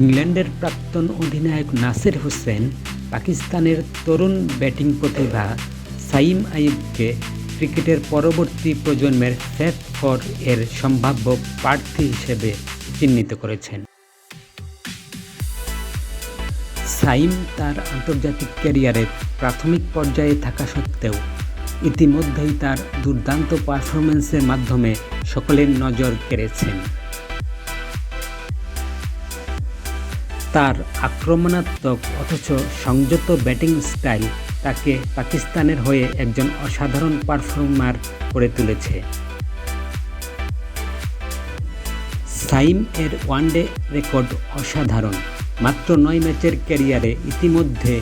ইংল্যান্ডের প্রাক্তন অধিনায়ক নাসির হোসেন, পাকিস্তানের তরুণ ব্যাটিং প্রতিভা সাইম আইবকে ক্রিকেটের পরবর্তী প্রজন্মের ফ্যাপ ফর এর সম্ভাব্য প্রার্থী হিসেবে চিহ্নিত করেছেন। সাইম তার আন্তর্জাতিক ক্যারিয়ারের প্রাথমিক পর্যায়ে থাকা সত্ত্বেও ইতিমধ্যেই তার দুর্দান্ত পারফরমেন্সের মাধ্যমে সকলের নজর কেড়েছেন। তার আক্রমণাত্মক অথচ সংযত ব্যাটিং স্টাইল তাকে পাকিস্তানের হয়ে একজন অসাধারণ পারফর্মার করে তুলেছে। সাইম এর ওয়ানডে রেকর্ড অসাধারণ। মাত্র নয় ম্যাচের ক্যারিয়ারে ইতিমধ্যে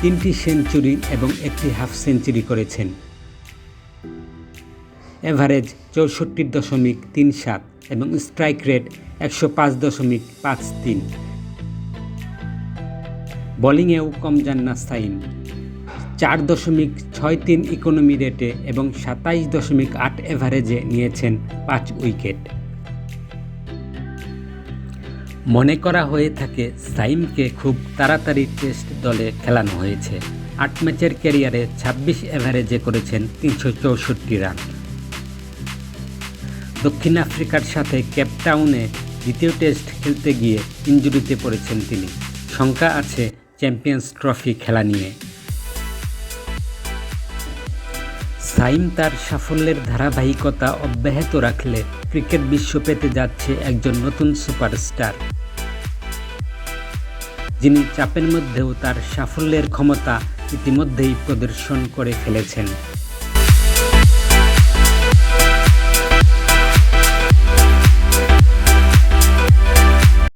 তিনটি সেঞ্চুরি এবং একটি হাফ সেঞ্চুরি করেছেন। এভারেজ চৌষট্টি দশমিক তিন সাত এবং স্ট্রাইক রেট একশো পাঁচ দশমিক পাঁচ তিন। বোলিংয়েও কম যান না সাইম চার দশমিক ছয় তিন ইকোনমি রেটে এবং সাতাইশ দশমিক আট এভারেজে নিয়েছেন পাঁচ উইকেট। মনে করা হয়ে থাকে সাইমকে খুব তাড়াতাড়ি টেস্ট দলে খেলানো হয়েছে। আট ম্যাচের ক্যারিয়ারে ছাব্বিশ এভারেজে করেছেন তিনশো চৌষট্টি রান। দক্ষিণ আফ্রিকার সাথে কেপটাউনে দ্বিতীয় টেস্ট খেলতে গিয়ে ইঞ্জুরিতে পড়েছেন তিনি। শঙ্কা আছে চ্যাম্পিয়ন্স ট্রফি খেলা নিয়ে। সাইম তার সাফল্যের ধারাবাহিকতা অব্যাহত রাখলে ক্রিকেট বিশ্ব পেতে যাচ্ছে একজন নতুন সুপারস্টার। যিনি চাপের মধ্যেও তার সাফল্যের ক্ষমতা ইতিমধ্যেই প্রদর্শন করে ফেলেছেন।